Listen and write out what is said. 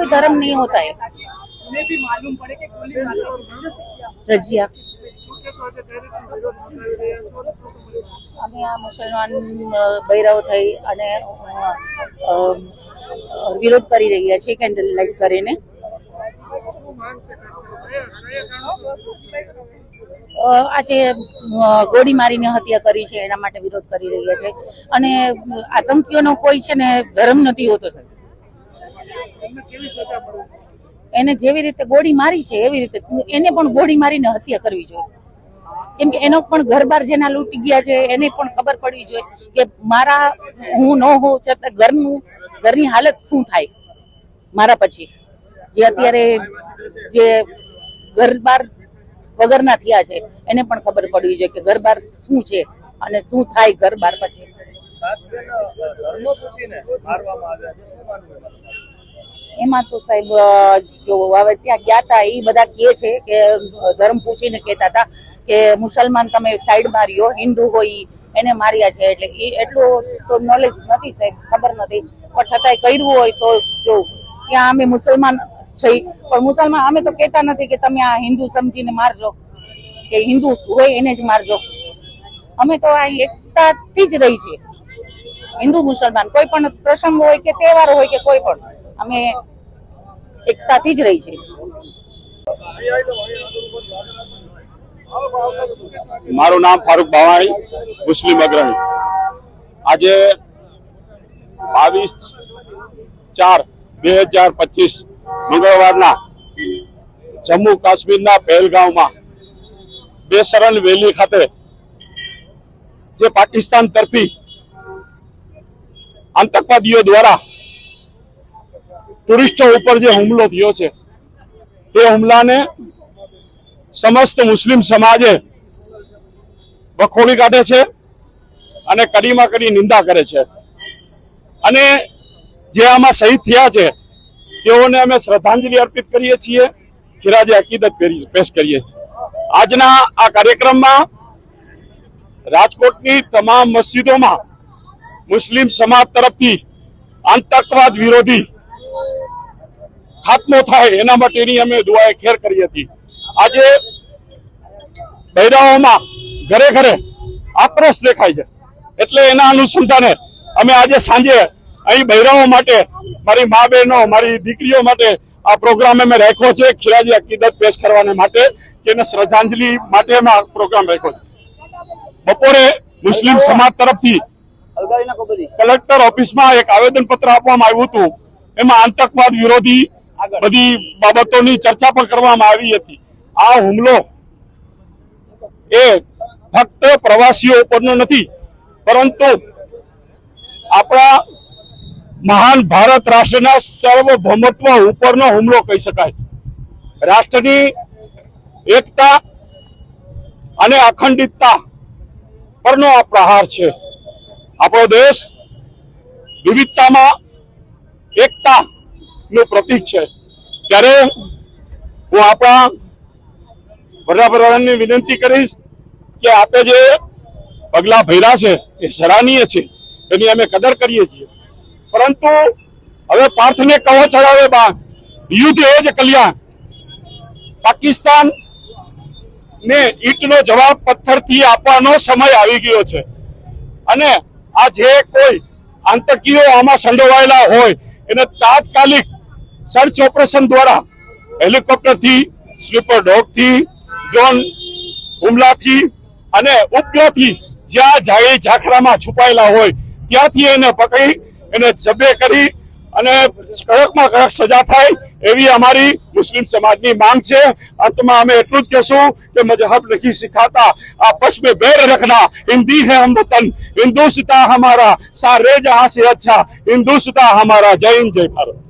कोई धर्म नहीं होता है उन्हें भी मालूम पड़े कि गोली मारने रजिया किस वजह से विरोध નોંધાવી રહ્યા છો અને શું સમજો છો? અમે આ મુસલમાન અ, બૈરાઓ થઈ અને અ, અ, વિરોધ કરી રહ્યા છીએ કેન્ડલ લાઇટ કરીને શું માંગ છે ખાસ કરીને? કયા કયા કારણો? અ, આજે અ, ગોળી મારીને હત્યા કરી છે એના માટે વિરોધ કરી રહ્યા છે અને આતંકીઓનો કોઈ છે ને ધર્મ નથી હોતો સાહેબ એને જેવી રીતે ગોળી મારી છે એવી રીતે એને પણ ગોળી મારીને હત્યા કરવી જોઈએ. કેમ કે એનો પણ ઘર બાર જેના લૂંટી ગયા છે એને પણ ખબર પડવી જોઈએ કે મારા હું ન હોઉં છતાં ઘરનું ઘરની હાલત શું થાય મારા પછી. જે અત્યારે જે ઘર બાર વગરના થયા છે એને પણ ખબર પડવી જોઈએ કે ઘર બાર શું છે અને શું થાય ઘર બાર પછી એમાં તો સાહેબ જો હવે ત્યાં ગયા હતા એ બધા કહે છે કે ધર્મ પૂછીને કહેતા હતા કે મુસલમાન તમે સાઈડ માર્યો હિન્દુ હોય, એને માર્યા છે. એટલે એ એટલું તો નોલેજ નથી સાહેબ, ખબર નથી. પણ છતાંય કર્યું હોય તો જો, ત્યાં અમે મુસલમાન છે પણ મુસલમાન અમે તો કહેતા નથી કે તમે આ હિન્દુ સમજીને મારજો, કે હિન્દુ હોય એને જ મારજો. અમે તો આ એકતાથી જ રહી છીએ. હિન્દુ મુસલમાન, કોઈ પણ પ્રસંગ હોય કે તહેવાર હોય કે કોઈ પણ. અમે એકતાથી જ રહી છે. મારું નામ ફારૂક બાવાણી, મુસ્લિમ અગ્રણી. આજે બાવીસ ચાર બે હજાર પચીસ મંગળવારના જમ્મુ કાશ્મીરના પહેલગાંવમાં બેસરણ વેલી ખાતે જે પાકિસ્તાન તરફી આતંકવાદીઓ દ્વારા ટુરિસ્ટો ઉપર જે હુમલો થયો છે તે હુમલાને સમસ્ત મુસ્લિમ સમાજે વખોડી કાઢે છે અને કડીમાં કડી નિંદા કરે છે. અને જે આમાં શહીદ થયા છે, તેઓને અમે શ્રદ્ધાંજલિ અર્પિત કરીએ છીએ ખિરાજે પેરી- પેશ કરીએ છીએ. આજના આ કાર્યક્રમમાં રાજકોટની તમામ મસ્જિદોમાં મુસ્લિમ સમાજ તરફથી આતંકવાદ વિરોધી ખાત્મો થાય એના માટેની અમે દુઆએ ખેર કરી હતી. આજે બૈરાઓમાં ઘરે ઘરે આક્રોશ દેખાય છે. એટલે એના અનુસંધાને અમે આજે સાંજે અહીં બૈરાઓ માટે મારી મા બહેનો મારી દીકરીઓ માટે આ પ્રોગ્રામ અમે રાખ્યો છે. ખીરાજી અકીદત પેશ કરવાને માટે કે એને શ્રદ્ધાંજલિ માટે અમે આ પ્રોગ્રામ રાખ્યો છે. બપોરે મુસ્લિમ સમાજ તરફથી કલેક્ટર ઓફિસમાં એક આવેદન પત્ર આપવામાં આવ્યું હતું. એમાં આતંકવાદ વિરોધી બધી બાબતોની ચર્ચા પણ કરવામાં આવી હતી. આ હુમલો એ ફક્ત પ્રવાસીઓ ઉપરનો નથી, પરંતુ આપણા મહાન ભારત રાષ્ટ્રના સર્વભૌમત્વ ઉપરનો હુમલો કહી શકાય. રાષ્ટ્રની એકતા અને અખંડિતતા પરનો આ પ્રહાર છે. આપણો દેશ વિવિધતામાં એકતા નું પ્રતીક છે. ત્યારે હું આપણા વડાપ્રધાનને વિનંતી કરીશ કે આપે જે પગલા ભર્યા છે, એ સરાહનીય છે. એની અમે કદર કરીએ છીએ. પરંતુ હવે પાર્થને કહો ચડાવે બા? યુદ્ધ એ જ કલ્યાણ. પાકિસ્તાન ને ઈટનો જવાબ પથ્થરથી આપવાનો સમય આવી ગયો છે. અને આ જે કોઈ આતંકીઓ આમાં સંડોવાયેલા હોય, એને તાત્કાલિક સર્ચ ઓપરેશન દ્વારા હેલિકોપ્ટરથી, સ્લીપર ડોગથી, ડ્રોન હુમલાથી અને ઉપગ્રહથી જ્યાં જાળી ઝાખરામાં છુપાયેલા હોય, ત્યાંથી એને પકડી, એને જબે કરી અને કડકમાં કડક સજા થાય એવી અમારી મુસ્લિમ સમાજની માંગ છે. અંતમાં અમે એટલું જ કહેશું કે મજહબ નથી શીખાતા. આ પશ્મ બેર રખના હિન્દી હે હમ વતન. હિન્દુસ્તા હમારા, સારે જ હાસી અચ્છા. હિન્દુસ્તા હમારા. જય હિન્દ, જય ભારત.